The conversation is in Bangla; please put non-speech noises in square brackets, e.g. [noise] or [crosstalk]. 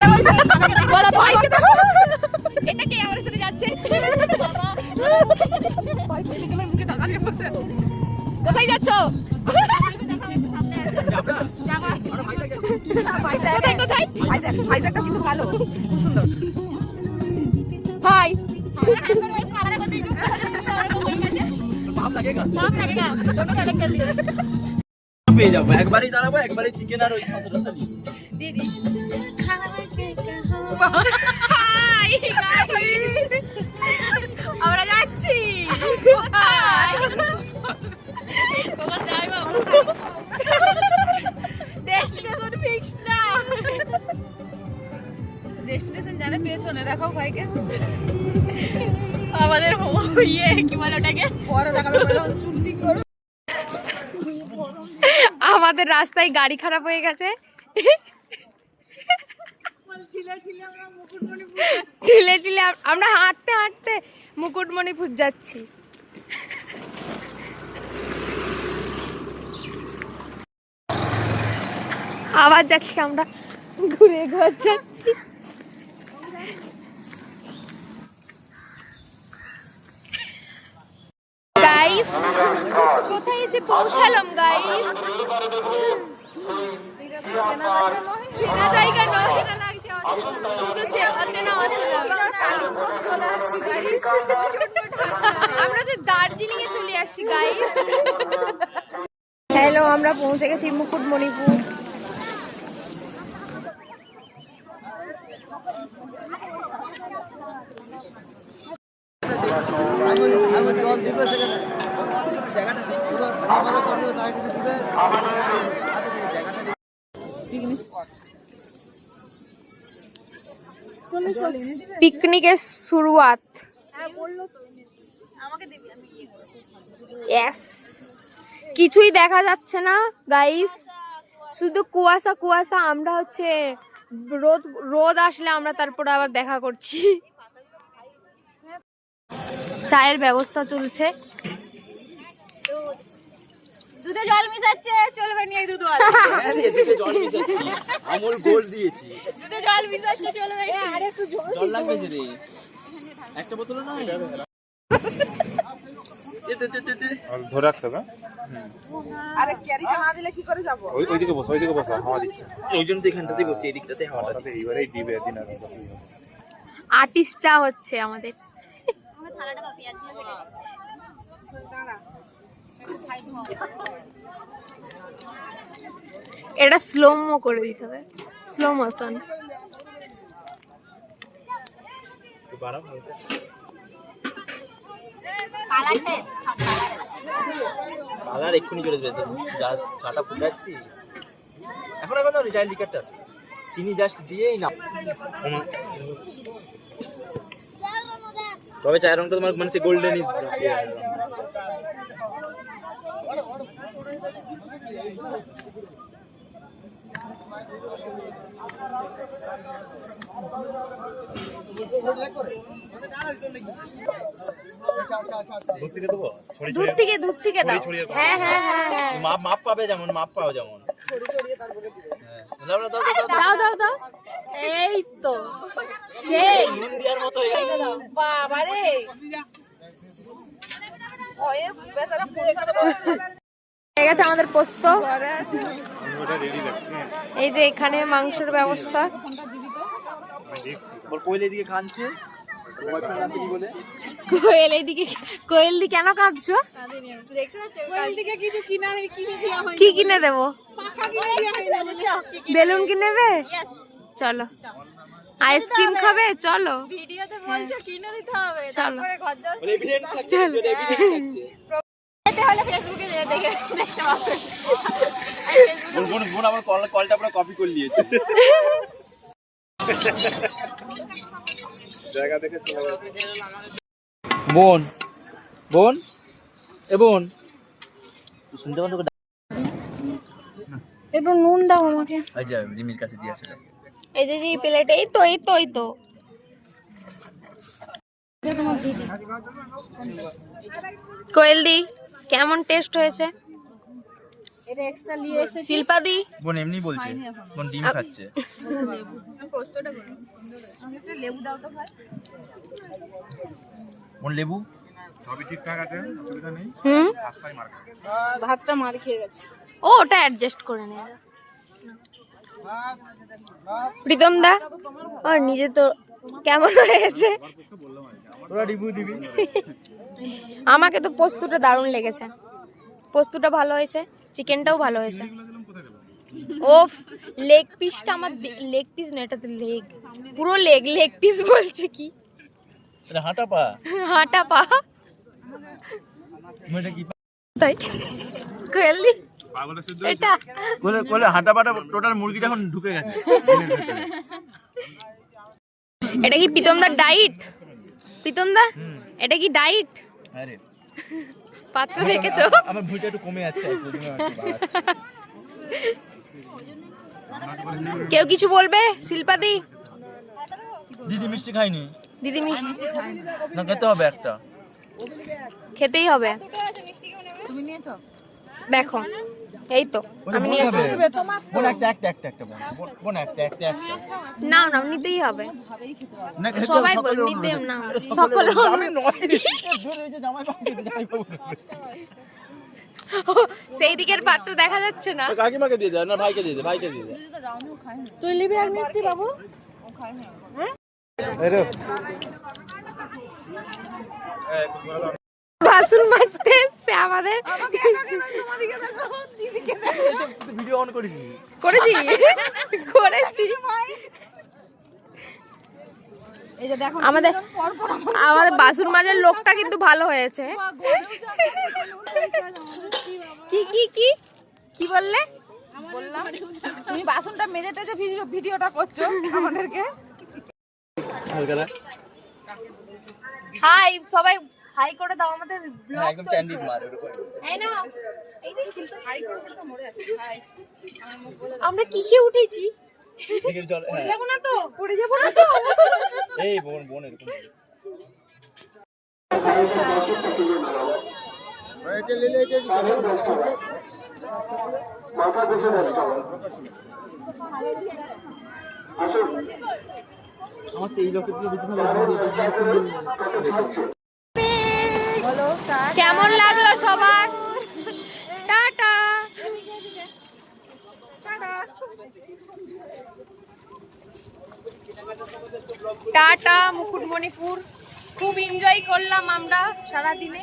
বলো ভাইকে দেখো এটা কে আমার সাথে যাচ্ছে? ভাই পেলে তোমার মুখে টাকা দিয়ে পড়ছে কোথায় যাচ্ছ? কোথায় কোথায়? ভাইজাকটা কিন্তু ভালো হাই পেয়ে যাব। একবারই দাঁড়াবো একবারই চিকেন আর ওই সতেরো সালি হাই গাইস আমরা যাচ্ছি। কোথায়? তোমার যাই বাবা? ডেস্টিনেশন ফিক্স না। ডেস্টিনেশন জানে পেছনে দেখো ভাইকে। আমাদের ইয়ে কি বলে ওটাকে? পরে দেখাবে বলে করো। আমাদের রাস্তায় গাড়ি খারাপ হয়ে গেছে। ঠেলে ঠেলে আমরা হাঁটতে হাঁটতে মুকুটমণিপুর যাচ্ছি আবার যাচ্ছি আমরা ঘুরে ঘর যাচ্ছি গাইস কোথায় এসে পৌঁছালাম গাইস চেনা জায়গা নয় শুধু আমরা তো দার্জিলিং এ চলে গাইস হ্যালো আমরা পৌঁছে গেছি মুকুটমণিপুর। জল দিবে সেখানে জায়গাটা দেখি ভালো তাই কিছু দিবে পিকনিকের শুরুয়াত। Yes. কিছুই দেখা যাচ্ছে না গাইস শুধু কুয়াশা কুয়াশা। আমরা হচ্ছে রোদ রোদ আসলে আমরা তারপরে আবার দেখা করছি। চায়ের ব্যবস্থা চলছে। দুধে জল মিশাচ্ছে চলবে নিয়ে দুধ আর হ্যাঁ রে, এদিকে জল মিশাচ্ছি। আমুল গোল দিয়েছি। দুধে জল মিশাচ্ছে চলবে আরে একটু জল লাগবে যে রে একটা বোতল না? এ দে, দে, দে, দে। আর ধরে রাখতে হবে আরে ক্যারিটা না দিলে কি করে যাব? ওই ওইদিকে বসো ওইদিকে বসো হাওয়া দিচ্ছে। ওই জন্য তো এখানটাতেই বসি এদিকটাতে হাওয়াটা হঠাৎ দিবে দিন আর আর্টিস্ট চা হচ্ছে আমাদের। এটা স্লোমো করে দিতে হবে। স্লো মোশন এক্ষুনি চিনি জাস্ট দিয়েই না তবে চায়ের রংটা তোমার মানে গোল্ডেন দুধ থেকে দুধ থেকে দাও। হ্যাঁ হ্যাঁ হ্যাঁ হ্যাঁ। মাপ মাপ পাবে যেমন মাপ পাও যেমন। হ্যাঁ। দাও, দাও, দাও, এই তো সেই। হয়ে। বাবা রে হয়ে গেছে আমাদের পোস্ত। এই যে এখানে মাংসের ব্যবস্থা। কোয়েল এইদিকে কোয়েল দি কেন কাঁদছো? কি কিনে দেবো? পাখা কিনে দেওয়া না। বুঝছ বেলুন কিনে নেবে? চলো। আইসক্রিম খাবে? চলো। ভিডিওতে বলছো কিনে দিতে হবে। চলো। চল। দেখে দেখতে পাবে বোন বোন বোন আমার কল কলটা পুরো কপি করে নিয়েছে। জায়গা দেখে বোন বোন এ বোন। তুই শুনতে পাচ্ছ একটু নুন দাও আমাকে। আচ্ছা রিমির কাছে দিয়ে আসলে এই যে যে প্লেট এই তো এই তো এই তো। কোয়েল দি কেমন টেস্ট হয়েছে? এটা এক্সট্রা নিয়ে এসে শিল্পাদি? বোন এমনি বলছে বোন ডিম খাচ্ছে। লেবু দাও তো ভাই। বোন লেবু? সবই ঠিকঠাক আছে অসুবিধা নেই। হুম? মার ভাতটা মার খেয়ে গেছে। ও ওটা অ্যাডজাস্ট করে নে। প্রীতম দা? আর নিজে তো কেমন হয়েছে? তোরা রিভিউ দিবি। আমাকে তো পোস্তটা দারুণ লেগেছে। পোস্তটা ভালো হয়েছে চিকেনটাও ভালো হয়েছে। ওফ লেগ পিসটা আমার লেগ পিস না এটা তো লেগ পুরো লেগ লেগ পিস বলছে কি? হাঁটা পা। হাঁটা পা। এটা তাই? কোয়েলি এটা কোলে কোলে হাঁটা পাটা টোটাল মুরগিটা এখন ঢুকে গেছে। [laughs] এটা কি প্রীতমদার ডাইট প্রীতমদা হুম এটা কি ডাইট আরে। পাত্র দেখেছ? আমার ভুঁড়িটা একটু কমে যাচ্ছে। কেউ কিছু বলবে? শিল্পাদি দিদি মিষ্টি খাইনি দিদি মিষ্টি। না খেতে হবে একটা। খেতেই হবে। তুমি নিয়েছো দেখো এই তো আমি নিয়েছি। বোন একটা একটা একটা একটা বোন। একটা একটা একটা। না না নিতেই হবে। সবাই বল নিতে। না। সকলে আমি নয় জামাই সেই দিকের পাত্র দেখা যাচ্ছে না। কাকিমাকে দিয়ে দে না ভাইকে দিয়ে দে ভাইকে দিয়ে দে। তুই নিবি এক মিষ্টি বাবু? বাসন মাজতে এসছে আমাদের। ভিডিও অন করেছি করেছি করেছি এই যে দেখো আমাদের আমাদের বাসন মাজার লোকটা কিন্তু ভালো হয়েছে কি কি কি কি বললে বললাম তুমি বাসনটা মেজে টেজে ভিডিও ভিডিওটা করছ আমাদেরকে হাই সবাই হাই করে দাও আমাদের ব্লগ একদম ক্যান্ডিড মার ওরকম এই না এই যে আমরা কিসে উঠেছি? হ্যাঁ। যাব না তো? পড়ে যাব না তো? এই বোন বোন এরকম আমার তো এই লোকের থেকে বেশি ভালো কেমন লাগল সবার টাটা টাটা মুকুটমণিপুর। খুব এনজয় করলাম আমরা সারাদিনে।